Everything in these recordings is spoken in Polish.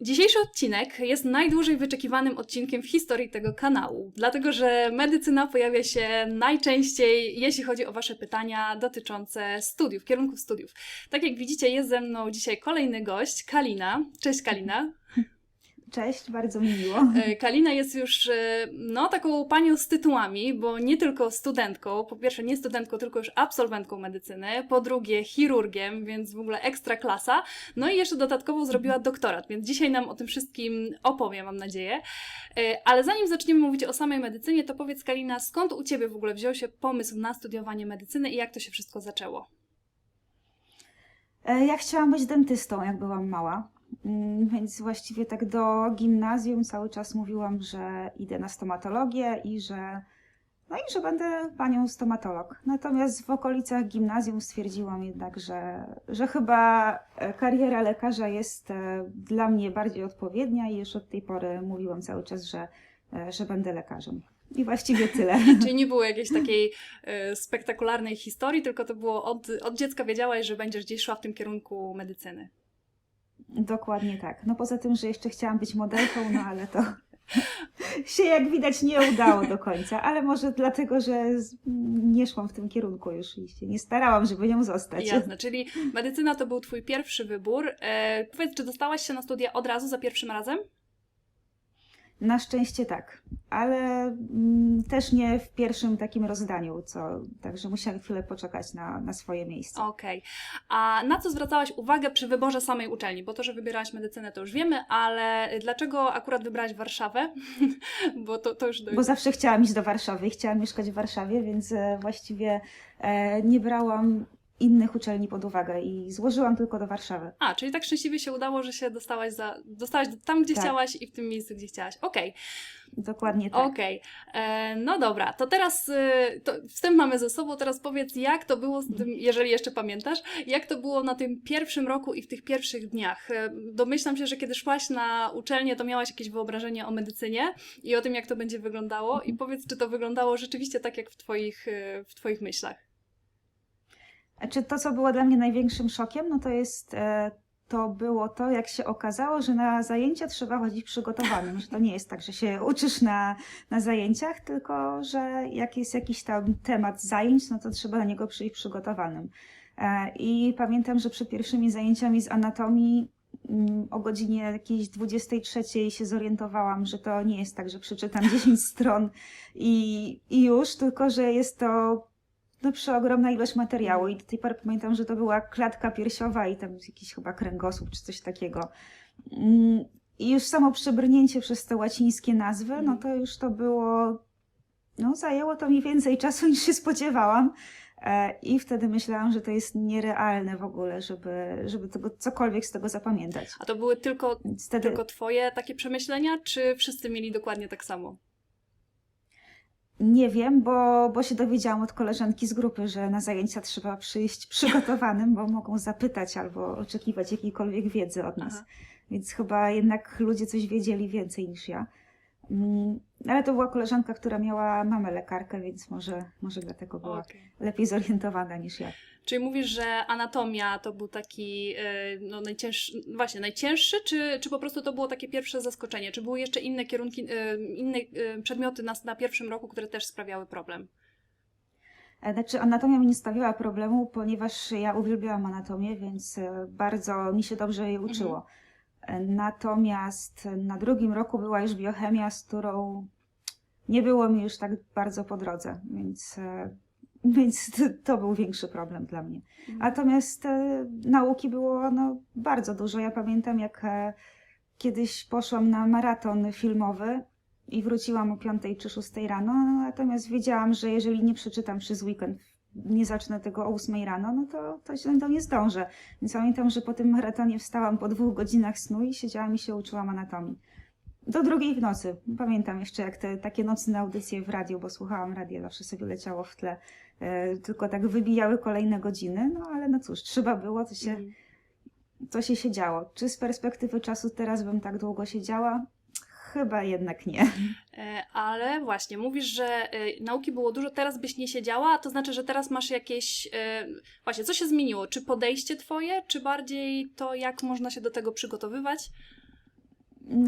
Dzisiejszy odcinek jest najdłużej wyczekiwanym odcinkiem w historii tego kanału, dlatego że medycyna pojawia się najczęściej, jeśli chodzi o Wasze pytania dotyczące studiów, kierunków studiów. Tak jak widzicie, jest ze mną dzisiaj kolejny gość, Kalina. Cześć Kalina. Cześć, bardzo mi miło. E, Kalina jest już e, no, taką panią z tytułami, bo nie tylko studentką, po pierwsze nie studentką, tylko już absolwentką medycyny, po drugie chirurgiem, więc w ogóle ekstra klasa, no i jeszcze dodatkowo zrobiła doktorat, więc dzisiaj nam o tym wszystkim opowie, mam nadzieję. E, Ale zanim zaczniemy mówić o samej medycynie, to powiedz Kalina, skąd u Ciebie w ogóle wziął się pomysł na studiowanie medycyny i jak to się wszystko zaczęło? Ja chciałam być dentystą, jak byłam mała. Mm, Więc właściwie tak do gimnazjum cały czas mówiłam, że idę na stomatologię i że, no i że będę panią stomatolog. Natomiast w okolicach gimnazjum stwierdziłam jednak, że, że chyba e, kariera lekarza jest e, dla mnie bardziej odpowiednia i już od tej pory mówiłam cały czas, że, e, że będę lekarzem. I właściwie tyle. Czyli nie było jakiejś takiej spektakularnej historii, tylko to było od, od dziecka wiedziałaś, że będziesz gdzieś szła w tym kierunku medycyny. Dokładnie tak. No poza tym, że jeszcze chciałam być modelką, no ale to się jak widać nie udało do końca, ale może dlatego, że nie szłam w tym kierunku już i się nie starałam, żeby nią zostać. Jasne, czyli medycyna to był Twój pierwszy wybór. E, powiedz, czy dostałaś się na studia od razu za pierwszym razem? Na szczęście tak, ale mm, też nie w pierwszym takim rozdaniu, co, także musiałam chwilę poczekać na, na swoje miejsce. Okej. A na co zwracałaś uwagę przy wyborze samej uczelni? Bo to, że wybierałaś medycynę, to już wiemy, ale dlaczego akurat wybrałaś Warszawę? Bo to, to już do... Bo zawsze chciałam iść do Warszawy i chciałam mieszkać w Warszawie, więc e, właściwie e, nie brałam innych uczelni pod uwagę i złożyłam tylko do Warszawy. A, czyli tak szczęśliwie się udało, że się dostałaś, za... dostałaś tam, gdzie Tak. chciałaś i w tym miejscu, gdzie chciałaś. Okej. Dokładnie tak. Okej, E, no dobra, to teraz y, to wstęp mamy ze sobą, teraz powiedz jak to było z tym, jeżeli jeszcze pamiętasz, jak to było na tym pierwszym roku i w tych pierwszych dniach. E, Domyślam się, że kiedy szłaś na uczelnię, to miałaś jakieś wyobrażenie o medycynie i o tym, jak to będzie wyglądało i powiedz, czy to wyglądało rzeczywiście tak, jak w twoich, y, w twoich myślach. Czy to, co było dla mnie największym szokiem, no to jest e, to było to, jak się okazało, że na zajęcia trzeba chodzić przygotowanym, że to nie jest tak, że się uczysz na, na zajęciach, tylko że jak jest jakiś tam temat zajęć, no to trzeba na niego przyjść przygotowanym. E, I pamiętam, że przed pierwszymi zajęciami z anatomii mm, o godzinie jakiejś 23 się zorientowałam, że to nie jest tak, że przeczytam 10 stron i, i już, tylko że jest to no, przeogromna ilość materiału i do tej pory pamiętam, że to była klatka piersiowa i tam jakiś chyba kręgosłup czy coś takiego. Mm, I już samo przebrnięcie przez te łacińskie nazwy, no to już to było, no zajęło to mi więcej czasu niż się spodziewałam. E, I wtedy myślałam, że to jest nierealne w ogóle, żeby, żeby tego cokolwiek z tego zapamiętać. A to były tylko, wtedy tylko twoje takie przemyślenia, czy wszyscy mieli dokładnie tak samo? Nie wiem, bo, bo się dowiedziałam od koleżanki z grupy, że na zajęcia trzeba przyjść przygotowanym, bo mogą zapytać albo oczekiwać jakiejkolwiek wiedzy od nas. Aha. Więc chyba jednak ludzie coś wiedzieli więcej niż ja. Mm, Ale to była koleżanka, która miała mamę lekarkę, więc może, może dlatego była Okej. lepiej zorientowana niż ja. Czyli mówisz, że anatomia to był taki e, no, najcięższy, właśnie najcięższy, czy, czy po prostu to było takie pierwsze zaskoczenie? Czy były jeszcze inne kierunki, e, inne e, przedmioty na, na pierwszym roku, które też sprawiały problem? Znaczy, anatomia mi nie stawiała problemu, ponieważ ja uwielbiałam anatomię, więc bardzo mi się dobrze jej uczyło. E, Natomiast na drugim roku była już biochemia, z którą nie było mi już tak bardzo po drodze, więc, więc to, to był większy problem dla mnie. Natomiast e, nauki było no, bardzo dużo. Ja pamiętam, jak e, kiedyś poszłam na maraton filmowy i wróciłam o 5 czy 6 rano, natomiast wiedziałam, że jeżeli nie przeczytam przez weekend, nie zacznę tego o 8 rano, no to, to się to nie zdążę. Więc pamiętam, że po tym maratonie wstałam po dwóch godzinach snu i siedziałam i się uczyłam anatomii. Do drugiej w nocy. Pamiętam jeszcze, jak te takie nocne audycje w radiu, bo słuchałam radia, zawsze sobie leciało w tle, tylko tak wybijały kolejne godziny, no ale no cóż, trzeba było, to się, Mhm. to się siedziało. Czy z perspektywy czasu teraz bym tak długo siedziała? Chyba jednak nie. E, Ale właśnie, mówisz, że e, nauki było dużo, teraz byś nie siedziała, a to znaczy, że teraz masz jakieś. e, Właśnie, co się zmieniło? Czy podejście twoje, czy bardziej to, jak można się do tego przygotowywać?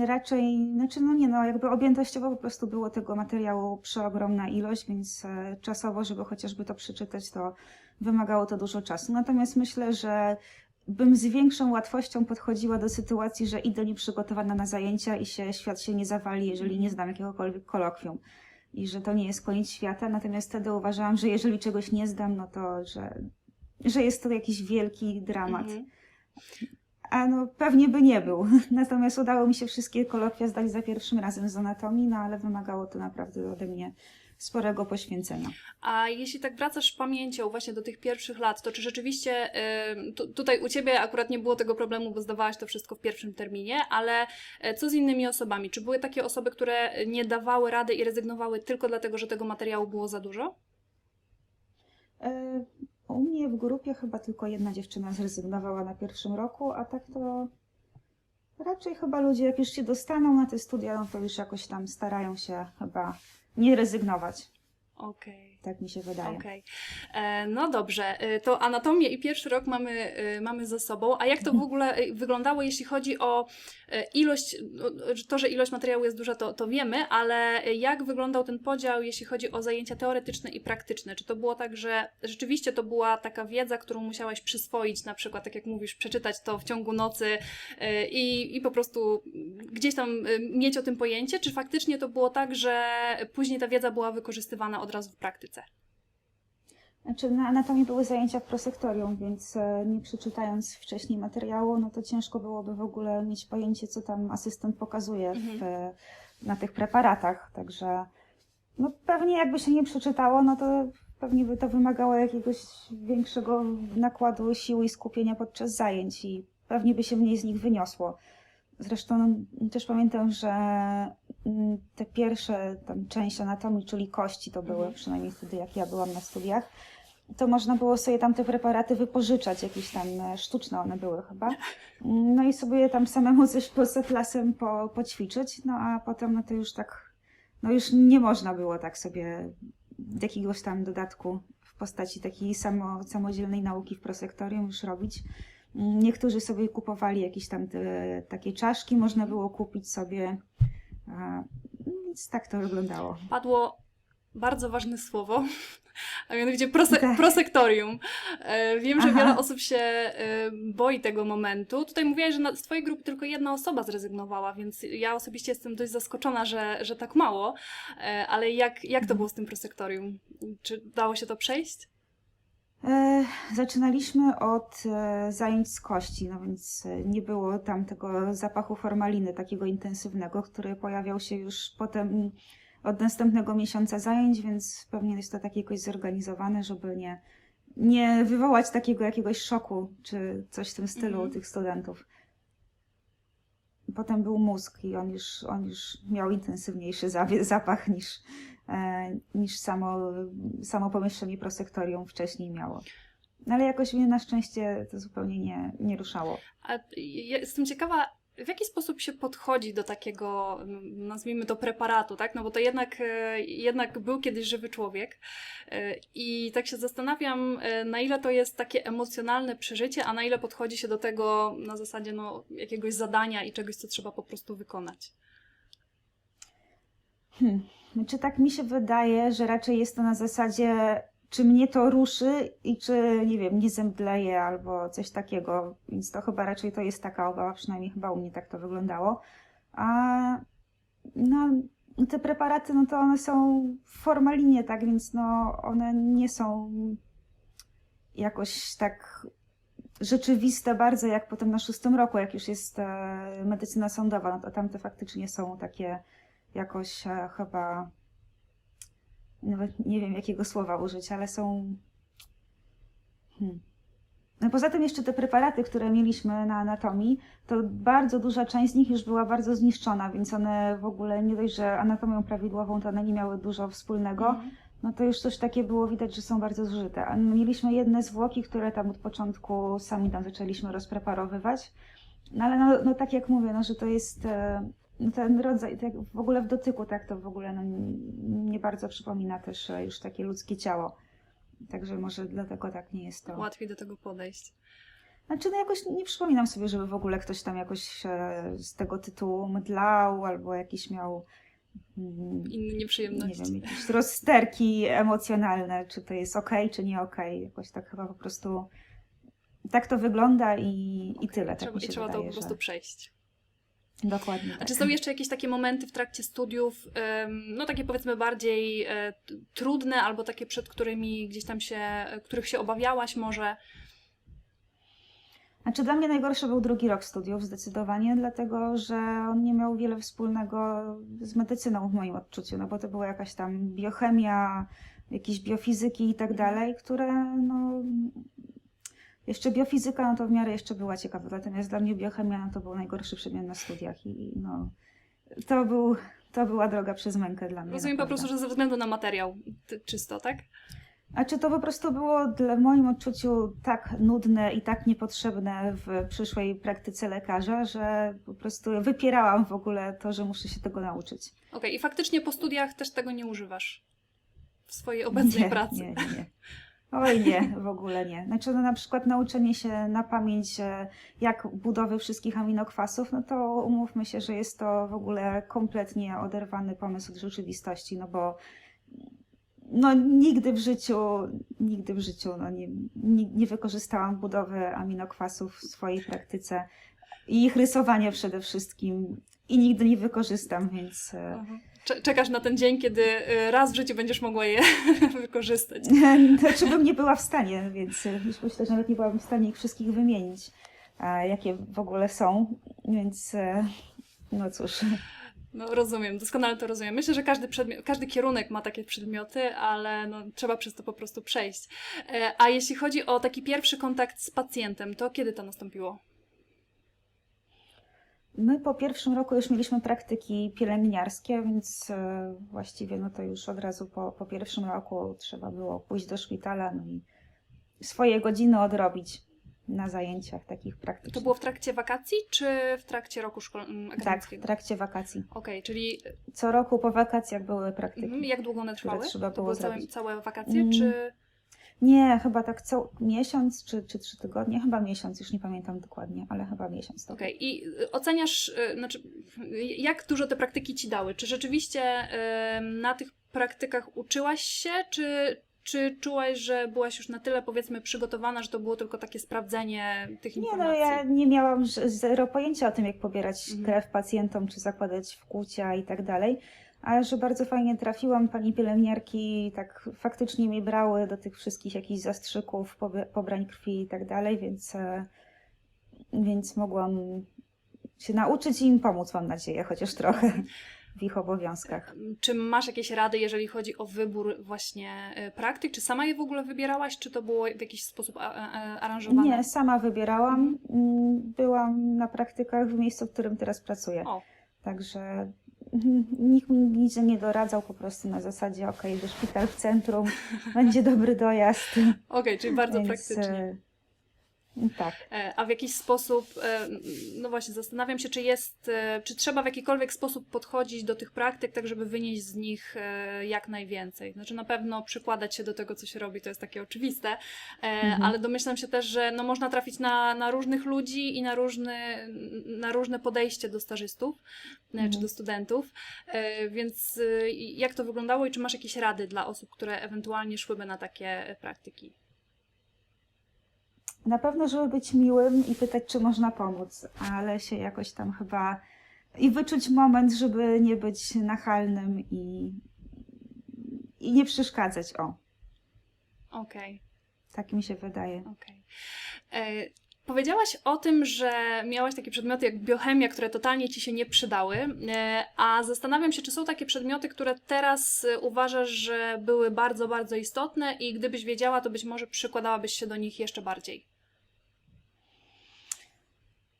Raczej, znaczy no nie no, jakby objętościowo po prostu było tego materiału przeogromna ilość, więc e, czasowo, żeby chociażby to przeczytać, to wymagało to dużo czasu. Natomiast myślę, że bym z większą łatwością podchodziła do sytuacji, że idę nieprzygotowana na zajęcia i się świat się nie zawali, jeżeli nie znam jakiegokolwiek kolokwium. I że to nie jest koniec świata. Natomiast wtedy uważałam, że jeżeli czegoś nie zdam, no to, że, że jest to jakiś wielki dramat. Mhm. A no pewnie by nie był. Natomiast udało mi się wszystkie kolokwia zdać za pierwszym razem z anatomii, no ale wymagało to naprawdę ode mnie sporego poświęcenia. A jeśli tak wracasz pamięcią właśnie do tych pierwszych lat, to czy rzeczywiście y, tu, tutaj u Ciebie akurat nie było tego problemu, bo zdawałaś to wszystko w pierwszym terminie, ale e, co z innymi osobami? Czy były takie osoby, które nie dawały rady i rezygnowały tylko dlatego, że tego materiału było za dużo? E, U mnie w grupie chyba tylko jedna dziewczyna zrezygnowała na pierwszym roku, a tak to raczej chyba ludzie, jak już się dostaną na te studia, no to już jakoś tam starają się chyba nie rezygnować. Okej. Tak mi się wydaje. E, No dobrze, E, to anatomię i pierwszy rok mamy, e, mamy za sobą. A jak to w ogóle e, wyglądało, jeśli chodzi o e, ilość, to, że ilość materiału jest duża, to, to wiemy, ale jak wyglądał ten podział, jeśli chodzi o zajęcia teoretyczne i praktyczne? Czy to było tak, że rzeczywiście to była taka wiedza, którą musiałaś przyswoić, na przykład, tak jak mówisz, przeczytać to w ciągu nocy e, i, i po prostu gdzieś tam e, mieć o tym pojęcie, czy faktycznie to było tak, że później ta wiedza była wykorzystywana od razu w praktyce? Znaczy, na anatomii były zajęcia w prosektorium, więc e, nie przeczytając wcześniej materiału, no to ciężko byłoby w ogóle mieć pojęcie, co tam asystent pokazuje w, e, na tych preparatach. Także no pewnie jakby się nie przeczytało, no to pewnie by to wymagało jakiegoś większego nakładu siły i skupienia podczas zajęć i pewnie by się mniej z nich wyniosło. Zresztą no, też pamiętam, że mm, te pierwsze tam część anatomii, czyli kości to były, Mhm. przynajmniej wtedy jak ja byłam na studiach, to można było sobie tam te preparaty wypożyczać, jakieś tam e, sztuczne one były chyba. No i sobie tam samemu coś po lasem po, poćwiczyć, no a potem no to już tak, no już nie można było tak sobie jakiegoś tam dodatku w postaci takiej samo, samodzielnej nauki w prosektorium już robić. Niektórzy sobie kupowali jakieś tam te, takie czaszki, można było kupić sobie, a, więc tak to wyglądało. padło bardzo ważne słowo, a mianowicie prose- Tak. prosektorium. E, Wiem, że Aha. wiele osób się e, boi tego momentu. Tutaj mówiłaś, że z Twojej grupy tylko jedna osoba zrezygnowała, więc ja osobiście jestem dość zaskoczona, że, że tak mało. E, Ale jak, jak to było z tym prosektorium? Czy dało się to przejść? E, zaczynaliśmy od e, zajęć z kości, no więc e, nie było tam tego zapachu formaliny takiego intensywnego, który pojawiał się już potem od następnego miesiąca zajęć, więc pewnie jest to tak jakoś zorganizowane, żeby nie, nie wywołać takiego jakiegoś szoku czy coś w tym stylu u Mhm. tych studentów. Potem był mózg i on już, on już miał intensywniejszy zapach niż, niż samo, samo pomieszczenie prosektorium wcześniej miało. No ale jakoś mnie na szczęście to zupełnie nie, nie ruszało. A ja jestem ciekawa, w jaki sposób się podchodzi do takiego, nazwijmy to preparatu, tak? No bo to jednak, e, jednak był kiedyś żywy człowiek. E, I tak się zastanawiam, e, na ile to jest takie emocjonalne przeżycie, a na ile podchodzi się do tego na zasadzie no, jakiegoś zadania i czegoś, co trzeba po prostu wykonać. Hmm. Znaczy tak mi się wydaje, że raczej jest to na zasadzie, czy mnie to ruszy i czy, nie wiem, nie zemdleję albo coś takiego. Więc to chyba raczej to jest taka obawa, przynajmniej chyba u mnie tak to wyglądało. A no, te preparaty, no to one są w formalinie, tak, więc no one nie są jakoś tak rzeczywiste bardzo jak potem na szóstym roku, jak już jest e, medycyna sądowa, no to tamte faktycznie są takie jakoś e, chyba nawet nie wiem jakiego słowa użyć, ale są. Hmm. No poza tym jeszcze te preparaty, które mieliśmy na anatomii, to bardzo duża część z nich już była bardzo zniszczona, więc one w ogóle nie dość, że anatomią prawidłową, to one nie miały dużo wspólnego. Mhm. No to już coś takie było widać, że są bardzo zużyte. A mieliśmy jedne zwłoki, które tam od początku sami tam zaczęliśmy rozpreparowywać. No ale no, no tak jak mówię, no, że to jest e, ten rodzaj, tak w ogóle w dotyku, tak to w ogóle no, nie bardzo przypomina też e, już takie ludzkie ciało. Także może dlatego tak nie jest to. Łatwiej do tego podejść. Znaczy, no jakoś nie przypominam sobie, żeby w ogóle ktoś tam jakoś e, z tego tytułu mdlał albo jakiś miał mm, Inne nie nieprzyjemności. wiem, jakieś rozsterki emocjonalne, czy to jest okej, czy nie okej. Jakoś tak chyba po prostu tak to wygląda i, i tyle. Tak trzeba, mi się I trzeba wydaje, to po prostu że... przejść. Dokładnie A tak. czy są jeszcze jakieś takie momenty w trakcie studiów, no takie powiedzmy bardziej e, trudne, albo takie przed którymi gdzieś tam się, których się obawiałaś może? Znaczy dla mnie najgorszy był drugi rok studiów zdecydowanie, dlatego że on nie miał wiele wspólnego z medycyną w moim odczuciu, no bo to była jakaś tam biochemia, jakieś biofizyki i tak Mhm. dalej, które no... Jeszcze biofizyka, no to w miarę jeszcze była ciekawa, natomiast dla mnie biochemia no to był najgorszy przedmiot na studiach i no... To, był, to była droga przez mękę dla mnie. Rozumiem po naprawdę. prostu, że ze względu na materiał czysto, tak? A czy to po prostu było dla w moim odczuciu tak nudne i tak niepotrzebne w przyszłej praktyce lekarza, że po prostu wypierałam w ogóle to, że muszę się tego nauczyć. Okej, i faktycznie po studiach też tego nie używasz w swojej obecnej nie, pracy. Nie, nie. Oj nie, w ogóle nie. Znaczy no, na przykład nauczenie się na pamięć e, jak budowy wszystkich aminokwasów, no to umówmy się, że jest to w ogóle kompletnie oderwany pomysł od rzeczywistości, no bo no nigdy w życiu, nigdy w życiu no, nie, nie, nie wykorzystałam budowy aminokwasów w swojej praktyce i ich rysowania przede wszystkim i nigdy nie wykorzystam, więc e, Mhm. Cze- Czekasz na ten dzień, kiedy y, raz w życiu będziesz mogła je wykorzystać. Znaczy bym nie była w stanie, więc już myślę, że nawet nie byłabym w stanie ich wszystkich wymienić, jakie w ogóle są, więc e, no cóż. No rozumiem, doskonale to rozumiem. Myślę, że każdy, przedmiot, każdy kierunek ma takie przedmioty, ale no, trzeba przez to po prostu przejść. E, A jeśli chodzi o taki pierwszy kontakt z pacjentem, to kiedy to nastąpiło? My po pierwszym roku już mieliśmy praktyki pielęgniarskie, więc e, właściwie no to już od razu po, po pierwszym roku trzeba było pójść do szpitala no i swoje godziny odrobić na zajęciach takich praktycznych. To było w trakcie wakacji, czy w trakcie roku szkol- m, Tak, w trakcie wakacji. Okej, czyli Co roku po wakacjach były praktyki. mhm, jak długo one trwały? trzeba to było były całe, całe wakacje, Mm, czy... Nie, chyba tak co miesiąc czy, czy trzy tygodnie, chyba miesiąc, już nie pamiętam dokładnie, ale chyba miesiąc. Okej, i y, oceniasz, y, znaczy, y, jak dużo te praktyki ci dały? Czy rzeczywiście na tych praktykach uczyłaś się, czy, czy czułaś, że byłaś już na tyle, powiedzmy, przygotowana, że to było tylko takie sprawdzenie tych Nie, no informacji? ja nie miałam zero pojęcia o tym, jak pobierać Mhm. krew pacjentom, czy zakładać wkłucia i tak dalej. Ale że bardzo fajnie trafiłam, pani pielęgniarki tak faktycznie mi brały do tych wszystkich jakichś zastrzyków, pobrań krwi i tak dalej, więc, e, więc mogłam się nauczyć i im pomóc, mam nadzieję, chociaż trochę w ich obowiązkach. Czy masz jakieś rady, jeżeli chodzi o wybór właśnie y, praktyk? Czy sama je w ogóle wybierałaś, czy to było w jakiś sposób aranżowane? Nie, sama wybierałam. Mm, Byłam na praktykach w miejscu, w którym teraz pracuję. O. Także mhm, nikt mi nigdzie nie doradzał, po prostu na zasadzie, ok, do szpital w centrum, będzie dobry dojazd. Okej, czyli bardzo Więc, praktycznie. Tak. E, A w jakiś sposób, e, no właśnie, zastanawiam się, czy jest, e, czy trzeba w jakikolwiek sposób podchodzić do tych praktyk, tak żeby wynieść z nich jak najwięcej. Znaczy na pewno przykładać się do tego, co się robi, to jest takie oczywiste, Mhm. ale domyślam się też, że no można trafić na, na różnych ludzi i na, różny, na różne podejście do stażystów e, czy Mhm. do studentów, więc jak to wyglądało i czy masz jakieś rady dla osób, które ewentualnie szłyby na takie praktyki? Na pewno, żeby być miłym i pytać, czy można pomóc, ale się jakoś tam chyba i wyczuć moment, żeby nie być nachalnym i, i nie przeszkadzać. O, Okej. tak mi się wydaje. Okej. E, Powiedziałaś o tym, że miałaś takie przedmioty jak biochemia, które totalnie ci się nie przydały, e, a zastanawiam się, czy są takie przedmioty, które teraz uważasz, że były bardzo, bardzo istotne i gdybyś wiedziała, to być może przykładałabyś się do nich jeszcze bardziej.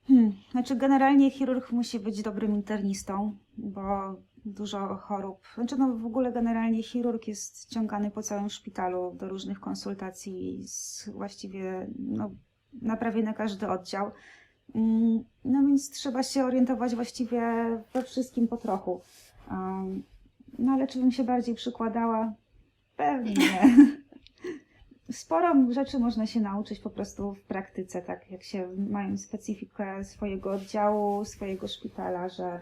Hmm. Znaczy, generalnie chirurg musi być dobrym internistą, bo dużo chorób. Znaczy, no w ogóle generalnie chirurg jest ciągany po całym szpitalu do różnych konsultacji z właściwie no, na prawie na każdy oddział. Mm, No więc trzeba się orientować właściwie we wszystkim po trochu. Um, No ale czy bym się bardziej przykładała? Pewnie nie. sporo rzeczy można się nauczyć po prostu w praktyce, tak jak się mają specyfikę swojego oddziału, swojego szpitala, że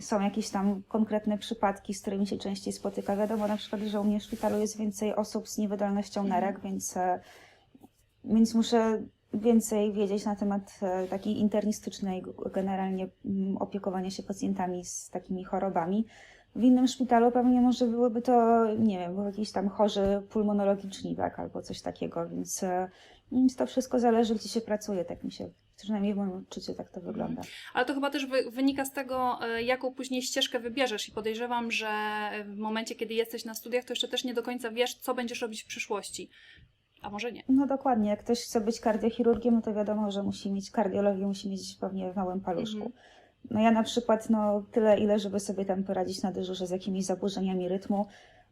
są jakieś tam konkretne przypadki, z którymi się częściej spotyka. Wiadomo na przykład, że u mnie w szpitalu jest więcej osób z niewydolnością Mhm. nerek, więc, e, więc muszę więcej wiedzieć na temat e, takiej internistycznej, generalnie opiekowania się pacjentami z takimi chorobami. W innym szpitalu pewnie może byłyby to, nie wiem, były jakieś tam chorzy pulmonologiczni, tak, albo coś takiego, więc, e, więc to wszystko zależy, gdzie się pracuje, tak mi się, przynajmniej w moim odczuciu tak to wygląda. Ale to chyba też wy, wynika z tego, e, jaką później ścieżkę wybierzesz i podejrzewam, że w momencie, kiedy jesteś na studiach, to jeszcze też nie do końca wiesz, co będziesz robić w przyszłości. A może nie. No dokładnie, jak ktoś chce być kardiochirurgiem, no to wiadomo, że musi mieć kardiologię, musi mieć pewnie w małym paluszku. Mhm. No ja na przykład, no tyle, ile żeby sobie tam poradzić na dyżurze z jakimiś zaburzeniami rytmu.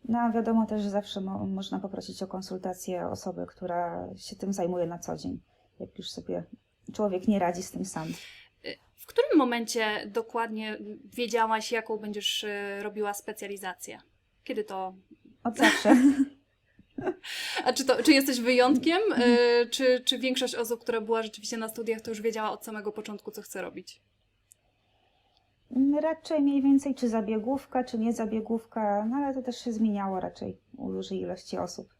No a wiadomo też, że zawsze mo- można poprosić o konsultację osoby, która się tym zajmuje na co dzień, jak już sobie człowiek nie radzi z tym sam. W którym momencie dokładnie wiedziałaś, jaką będziesz e, robiła specjalizację? Kiedy to Od zawsze. A czy, to, czy jesteś wyjątkiem, e, czy, czy większość osób, która była rzeczywiście na studiach, to już wiedziała od samego początku, co chce robić? Raczej mniej więcej czy zabiegówka, czy nie zabiegówka, no ale to też się zmieniało raczej u dużej ilości osób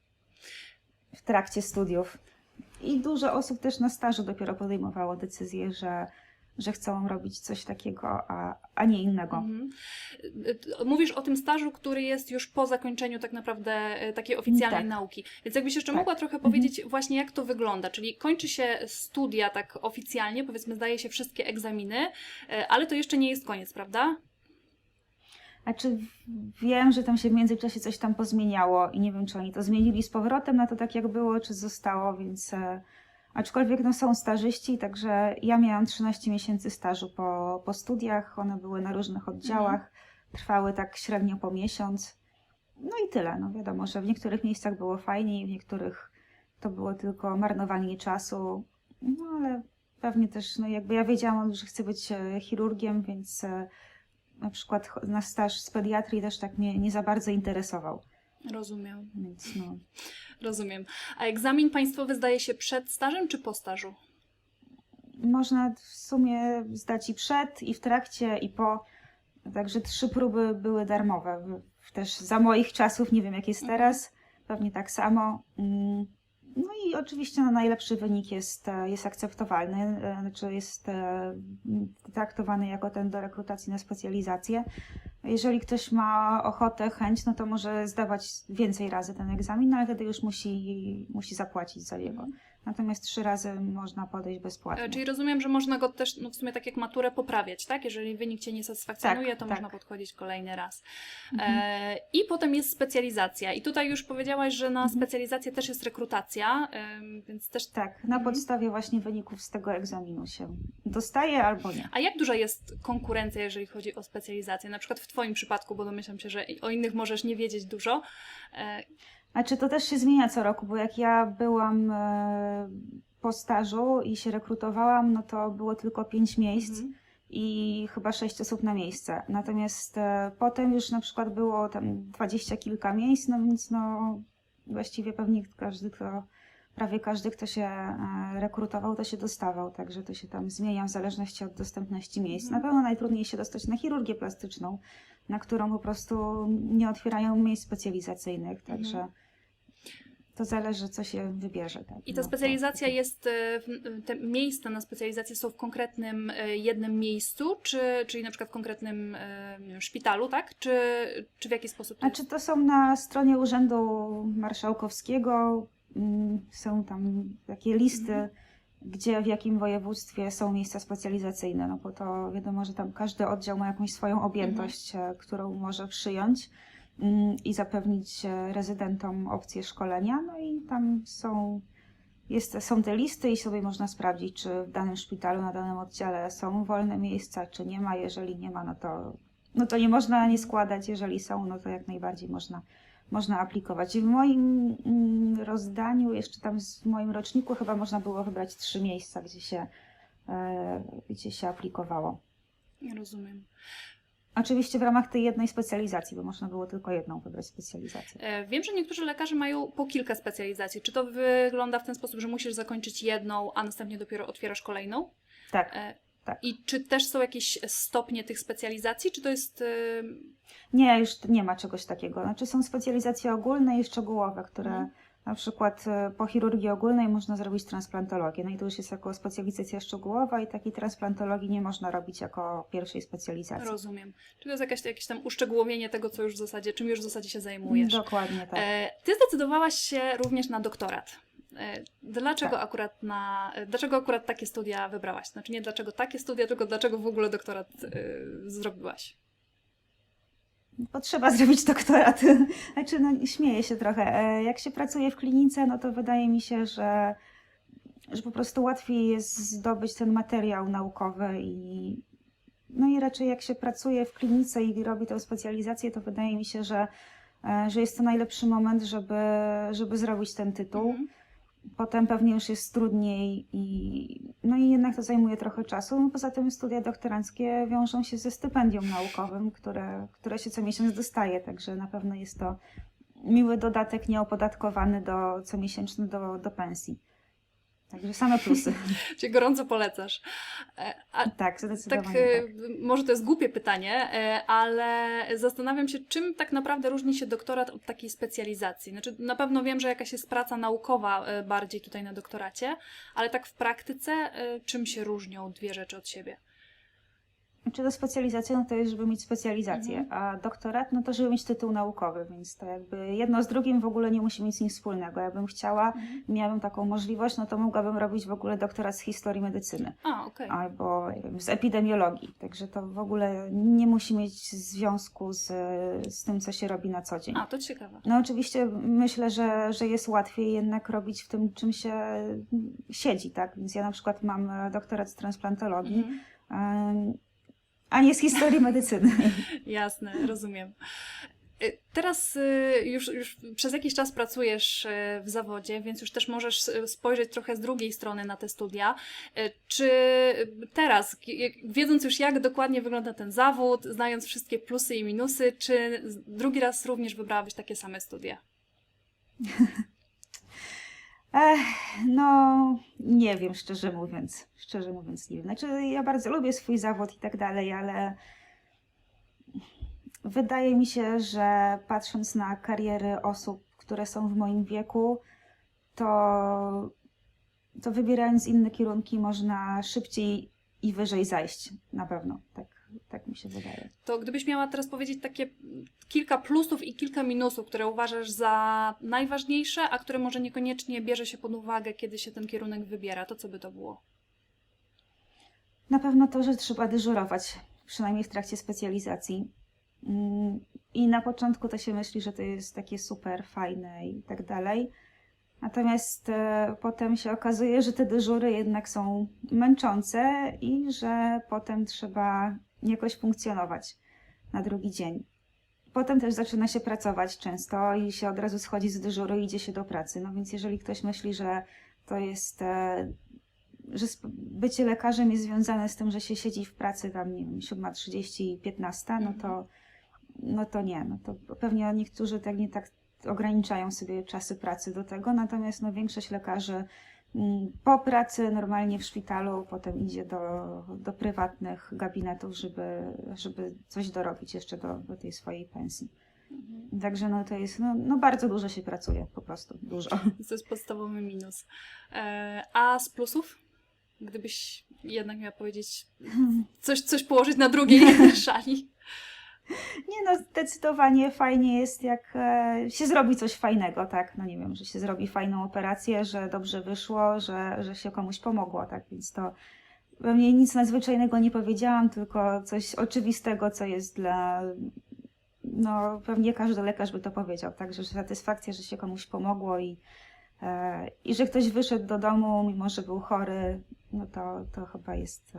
w trakcie studiów. I dużo osób też na stażu dopiero podejmowało decyzję, że, że chcą robić coś takiego, a, a nie innego. Mhm. E, Mówisz o tym stażu, który jest już po zakończeniu tak naprawdę e, takiej oficjalnej Tak. nauki. Więc jakbyś jeszcze Tak. mogła trochę Mhm. powiedzieć właśnie, jak to wygląda. Czyli kończy się studia tak oficjalnie, powiedzmy zdaje się wszystkie egzaminy, ale to jeszcze nie jest koniec, prawda? A czy wiem, że tam się w międzyczasie coś tam pozmieniało i nie wiem, czy oni to zmienili z powrotem na to tak, jak było, czy zostało, więc e, aczkolwiek no, są stażyści, także ja miałam 13 miesięcy stażu po, po studiach, one były na różnych oddziałach, trwały tak średnio po miesiąc. No i tyle, no wiadomo, że w niektórych miejscach było fajniej, w niektórych to było tylko marnowanie czasu, no ale pewnie też, no jakby ja wiedziałam, że chcę być e, chirurgiem, więc e, na przykład na staż z pediatrii też tak mnie nie za bardzo interesował. Rozumiem, Więc no, rozumiem. A egzamin państwowy zdaje się przed stażem czy po stażu? można w sumie zdać i przed, i w trakcie, i po. Także trzy próby były darmowe. Też za moich czasów, nie wiem jak jest Mhm. teraz, pewnie tak samo. No i oczywiście no, najlepszy wynik jest, e, jest akceptowalny, e, znaczy jest e, traktowany jako ten do rekrutacji na specjalizację. Jeżeli ktoś ma ochotę, chęć, no to może zdawać więcej razy ten egzamin, no ale wtedy już musi, musi zapłacić za jego. Natomiast trzy razy można podejść bezpłatnie. E, Czyli rozumiem, że można go też, no w sumie tak jak maturę, poprawiać, tak? Jeżeli wynik Cię nie satysfakcjonuje, Tak, to tak. można podchodzić kolejny raz. Mhm. E, I potem jest specjalizacja. I tutaj już powiedziałaś, że na Mhm. specjalizację też jest rekrutacja, em, więc też... Tak, na Mhm. podstawie właśnie wyników z tego egzaminu się dostaje albo nie. A jak duża jest konkurencja, jeżeli chodzi o specjalizację? Na przykład w Twoim przypadku, bo domyślam się, że o innych możesz nie wiedzieć dużo. E, Znaczy to też się zmienia co roku, bo jak ja byłam e, po stażu i się rekrutowałam, no to było tylko pięć miejsc mhm. i chyba sześć osób na miejsce. Natomiast e, potem już na przykład było tam dwadzieścia kilka miejsc, no więc no właściwie pewnie każdy, kto, prawie każdy, kto się e, rekrutował, to się dostawał, także to się tam zmienia w zależności od dostępności miejsc. Mhm. Na pewno najtrudniej się dostać na chirurgię plastyczną, na którą po prostu nie otwierają miejsc specjalizacyjnych, także Mhm. To zależy, co się wybierze. Tak? I ta No, specjalizacja jest, e, te miejsca na specjalizację są w konkretnym e, jednym miejscu, czy, czyli na przykład w konkretnym e, wiem, szpitalu, tak? Czy, czy w jaki sposób to Znaczy to są na stronie Urzędu Marszałkowskiego, mm, są tam takie listy, Mhm. gdzie w jakim województwie są miejsca specjalizacyjne, no bo to wiadomo, że tam każdy oddział ma jakąś swoją objętość, e, którą może przyjąć i zapewnić e, rezydentom opcję szkolenia, no i tam są, jest, są te listy i sobie można sprawdzić, czy w danym szpitalu, na danym oddziale są wolne miejsca, czy nie ma, jeżeli nie ma, no to no to nie można nie składać, jeżeli są, no to jak najbardziej można, można aplikować. W moim mm, rozdaniu, jeszcze tam w moim roczniku chyba można było wybrać trzy miejsca, gdzie się, e, gdzie się aplikowało. Rozumiem. Oczywiście w ramach tej jednej specjalizacji, bo można było tylko jedną wybrać specjalizację. E, Wiem, że niektórzy lekarze mają po kilka specjalizacji. Czy to wygląda w ten sposób, że musisz zakończyć jedną, a następnie dopiero otwierasz kolejną? Tak. E, Tak. I czy też są jakieś stopnie tych specjalizacji, czy to jest... e, Nie, już nie ma czegoś takiego. Znaczy są specjalizacje ogólne i szczegółowe, które Mhm. Na przykład e, po chirurgii ogólnej można zrobić transplantologię. No i to już jest jako specjalizacja szczegółowa i takiej transplantologii nie można robić jako pierwszej specjalizacji. Rozumiem. Czy to jest jakaś, jakieś tam uszczegółowienie tego, co już w zasadzie, czym już w zasadzie się zajmujesz? Dokładnie tak. E, Ty zdecydowałaś się również na doktorat. E, Dlaczego Tak. akurat na, dlaczego akurat takie studia wybrałaś? Znaczy nie dlaczego takie studia, tylko dlaczego w ogóle doktorat e, zrobiłaś? Bo trzeba zrobić doktorat. Znaczy, no, śmieję się trochę. E, Jak się pracuje w klinice, no to wydaje mi się, że, że po prostu łatwiej jest zdobyć ten materiał naukowy i no i raczej jak się pracuje w klinice i robi tę specjalizację, to wydaje mi się, że, e, że jest to najlepszy moment, żeby, żeby zrobić ten tytuł. Mhm. Potem pewnie już jest trudniej i no i jednak to zajmuje trochę czasu. No Poza tym studia doktoranckie wiążą się ze stypendium naukowym, które, które się co miesiąc dostaje, także na pewno jest to miły dodatek nieopodatkowany do, comiesięczny do, do pensji. Także same plusy. Cię gorąco polecasz. E, A tak, tak, zdecydowanie e, tak. może to jest głupie pytanie, e, ale zastanawiam się, czym tak naprawdę różni się doktorat od takiej specjalizacji. Znaczy, na pewno wiem, że jakaś jest praca naukowa bardziej tutaj na doktoracie, ale tak w praktyce, czym się różnią dwie rzeczy od siebie? Czy to specjalizacja, no to jest, żeby mieć specjalizację, Mhm. a doktorat, no to żeby mieć tytuł naukowy, więc to jakby jedno z drugim w ogóle nie musi mieć nic wspólnego. Ja bym chciała, miałabym taką możliwość, no to mogłabym robić w ogóle doktorat z historii medycyny A, okej. albo wiem, z epidemiologii. Także to w ogóle nie musi mieć związku z, z tym, co się robi na co dzień. A, to ciekawe. No oczywiście myślę, że, że jest łatwiej jednak robić w tym, czym się siedzi, tak? Więc ja na przykład mam doktorat z transplantologii, Mhm. A nie z historii medycyny. Jasne, rozumiem. Y, Teraz y, już, już przez jakiś czas pracujesz y, w zawodzie, więc już też możesz spojrzeć trochę z drugiej strony na te studia. Czy teraz, wiedząc już jak dokładnie wygląda ten zawód, znając wszystkie plusy i minusy, czy drugi raz również wybrałabyś takie same studia? Ech, no, nie wiem, szczerze mówiąc. Szczerze mówiąc, nie wiem. Znaczy, ja bardzo lubię swój zawód i tak dalej, ale wydaje mi się, że patrząc na kariery osób, które są w moim wieku, to, to wybierając inne kierunki można szybciej i wyżej zajść. Na pewno. Tak, tak mi się wydaje. To gdybyś miała teraz powiedzieć takie kilka plusów i kilka minusów, które uważasz za najważniejsze, a które może niekoniecznie bierze się pod uwagę, kiedy się ten kierunek wybiera, to co by to było? Na pewno to, że trzeba dyżurować, przynajmniej w trakcie specjalizacji. Mm, I na początku to się myśli, że to jest takie super fajne i tak dalej. Natomiast e, potem się okazuje, że te dyżury jednak są męczące i że potem trzeba jakoś funkcjonować na drugi dzień. Potem też zaczyna się pracować często i się od razu schodzi z dyżuru i idzie się do pracy. No więc jeżeli ktoś myśli, że to jest e, że bycie lekarzem jest związane z tym, że się siedzi w pracy tam, nie wiem, 7.30, 15, no to, no to nie, no to pewnie niektórzy tak nie tak ograniczają sobie czasy pracy do tego, natomiast no większość lekarzy po pracy normalnie w szpitalu potem idzie do, do prywatnych gabinetów, żeby, żeby coś dorobić jeszcze do, do tej swojej pensji. Także no to jest, no, no bardzo dużo się pracuje, po prostu dużo. To jest podstawowy minus. E, a z plusów? Gdybyś jednak miała powiedzieć coś, coś położyć na drugiej szali. Nie no, zdecydowanie fajnie jest, jak e, się zrobi coś fajnego, tak? No nie wiem, że się zrobi fajną operację, że dobrze wyszło, że, że się komuś pomogło, tak? Więc to pewnie nic nadzwyczajnego nie powiedziałam, tylko coś oczywistego, co jest dla. No, pewnie każdy lekarz by to powiedział, tak? Że satysfakcja, że się komuś pomogło i, e, i że ktoś wyszedł do domu, mimo że był chory, no to, to chyba jest.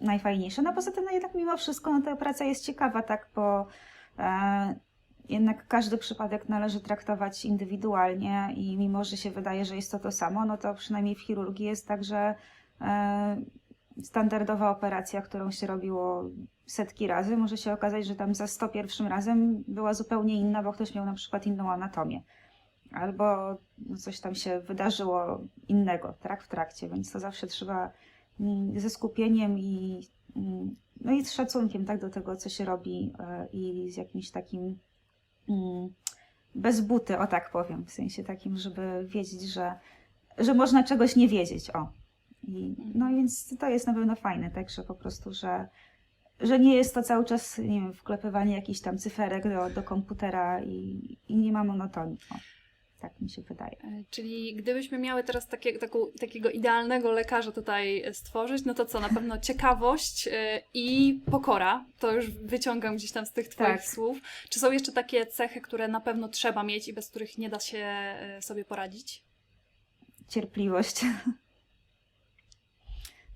Najfajniejsze. No poza tym, no jednak mimo wszystko, no ta praca jest ciekawa, tak, bo e, jednak każdy przypadek należy traktować indywidualnie i mimo, że się wydaje, że jest to to samo, no to przynajmniej w chirurgii jest tak, że e, standardowa operacja, którą się robiło setki razy, może się okazać, że tam za 101 razem była zupełnie inna, bo ktoś miał na przykład inną anatomię. Albo coś tam się wydarzyło innego tak, w trakcie, więc to zawsze trzeba ze skupieniem i, mm, no i z szacunkiem tak, do tego, co się robi e, i z jakimś takim mm, bez buty, o tak powiem, w sensie takim, żeby wiedzieć, że, że można czegoś nie wiedzieć, o. I, no więc to jest na pewno fajne, także po prostu, że, że nie jest to cały czas, nie wiem, wklepywanie jakichś tam cyferek do, do komputera i, i nie ma monotonii. O, tak mi się wydaje. E, Czyli gdybyśmy miały teraz takie, taką, takiego idealnego lekarza tutaj stworzyć, no to co, na pewno ciekawość e, i pokora, to już wyciągam gdzieś tam z tych Twoich Tak. słów. Czy są jeszcze takie cechy, które na pewno trzeba mieć i bez których nie da się e, sobie poradzić? Cierpliwość.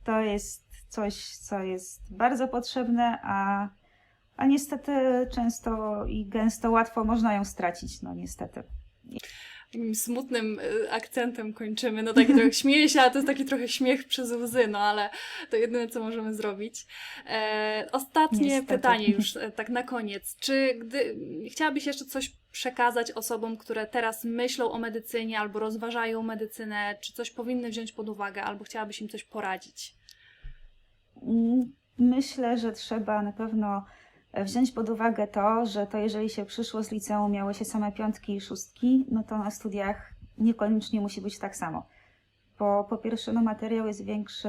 To jest coś, co jest bardzo potrzebne, a, a niestety często i gęsto łatwo można ją stracić, no niestety. Smutnym e, akcentem kończymy, no taki trochę śmieję się, ale to jest taki trochę śmiech przez łzy, no ale to jedyne, co możemy zrobić. E, ostatnie Niestety. pytanie już e, tak na koniec. Czy gdy chciałabyś jeszcze coś przekazać osobom, które teraz myślą o medycynie albo rozważają medycynę, czy coś powinny wziąć pod uwagę, albo chciałabyś im coś poradzić? Mm, Myślę, że trzeba na pewno wziąć pod uwagę to, że to jeżeli się przyszło z liceum, miało się same piątki i szóstki, no to na studiach niekoniecznie musi być tak samo. Bo po pierwsze, no materiał jest większy,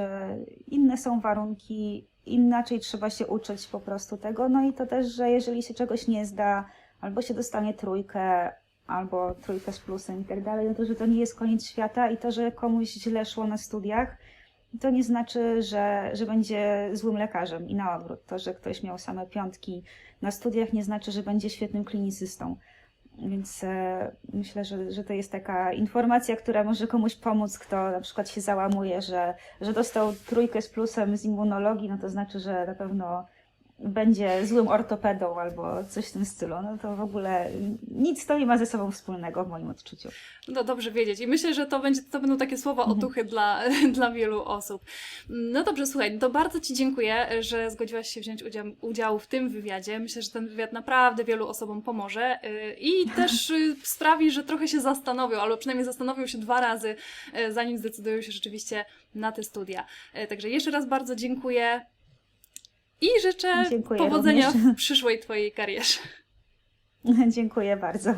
inne są warunki, inaczej trzeba się uczyć po prostu tego. No i to też, że jeżeli się czegoś nie zda, albo się dostanie trójkę, albo trójkę z plusem i tak dalej, no to że to nie jest koniec świata i to, że komuś źle szło na studiach, to nie znaczy, że, że będzie złym lekarzem i na odwrót. To, że ktoś miał same piątki na studiach, nie znaczy, że będzie świetnym klinicystą. Więc e, myślę, że, że to jest taka informacja, która może komuś pomóc, kto na przykład się załamuje, że, że dostał trójkę z plusem z immunologii, no to znaczy, że na pewno będzie złym ortopedą albo coś w tym stylu. No to w ogóle nic to nie ma ze sobą wspólnego w moim odczuciu. No dobrze wiedzieć. I myślę, że to, będzie, to będą takie słowa Mhm. otuchy dla, dla wielu osób. No dobrze, słuchaj, to bardzo Ci dziękuję, że zgodziłaś się wziąć udział, udział w tym wywiadzie. Myślę, że ten wywiad naprawdę wielu osobom pomoże yy, i też yy, sprawi, że trochę się zastanowią, albo przynajmniej zastanowią się dwa razy, yy, zanim zdecydują się rzeczywiście na te studia. Także jeszcze raz bardzo dziękuję i życzę Dziękuję powodzenia również. w przyszłej Twojej karierze. Dziękuję bardzo.